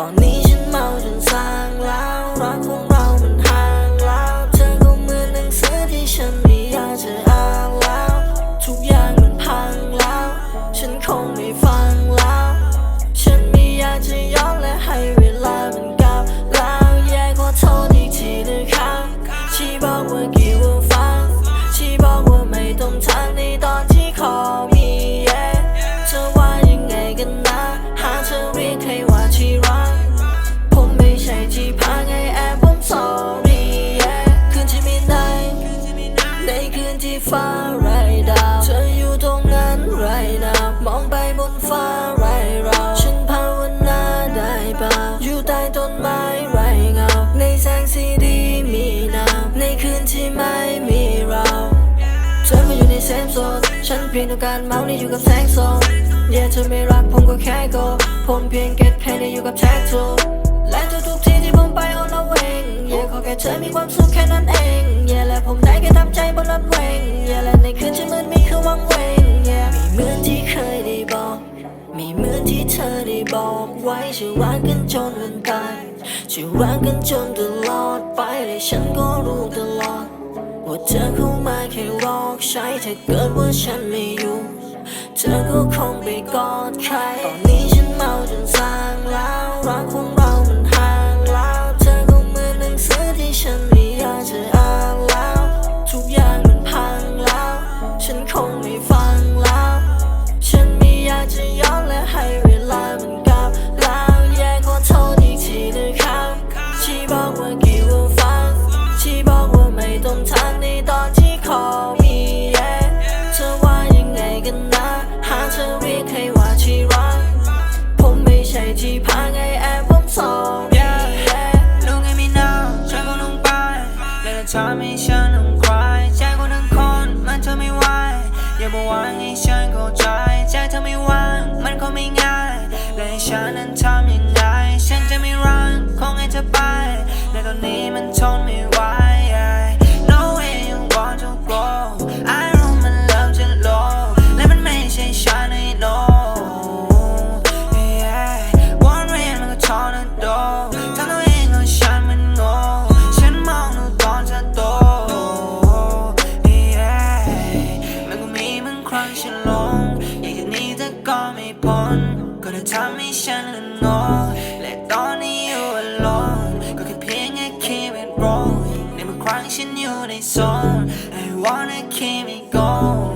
ตอนนี้ฉันเมาจนสางแล้วรักของเรามันห่างแล้วเธอก็เหมือนหนังสือที่ฉันไม่อยากจะอ่านแล้ว ทุกอย่างมันพังแล้ว ฉันคงไม่ฟังแล้ว ฉันไม่อยากจะย้อนและให้เวลามันกลับแล้วแย่ขอโทษอีกทีนะครับที่บอกว่ากี่วันฟังที่บอกว่าไม่ต้องทำในตอน ฉันเพียงต้องการเมานี่อยู่กับแสงโซเย่เธอไม่รักผมก็แค่โกผมเพียงเก็ตแค่ได้อยู่กับแท็กทูและทุกๆที่ที่ผมไป on the wing เย่ขอแค่เธอมีความสุขแค่นั้นเองเย่และผมได้แค่ทำใจบนรถเวงเย่และในคืนที่มืดมีคือวังเวงเย่ไม่เหมือนที่เคยได้บอกไม่เหมือนที่เธอได้บอกไว้จะรักกันจนวันตายจะรักกันจนตลอดไปและฉันก็รู้ตลอดว่าเธอคงมาแค่รอ ใช้ถ้าเกิดว่าฉันไม่อยู่ เธอก็คงไปกอดใคร ตอนนี้ฉันเมาจน ทำให้ฉันต้อง cry ใจคนทั้งคนมันทนไม่ไหวอย่าบอกว่าให้ฉันเข้าใจใจเธอไม่ว่างมันก็ไม่ง่าย และให้ฉันนั้นทำยังไงฉันจะไม่รังคงให้เธอไปและตอนนี้มันทนไม่ ก็เลยทำให้ฉันละนอและตอนนี้อยู่ alone ก็แค่เพียงแค่ keep it rolling ในบางครั้งฉันอยู่ในโซน I wanna keep it going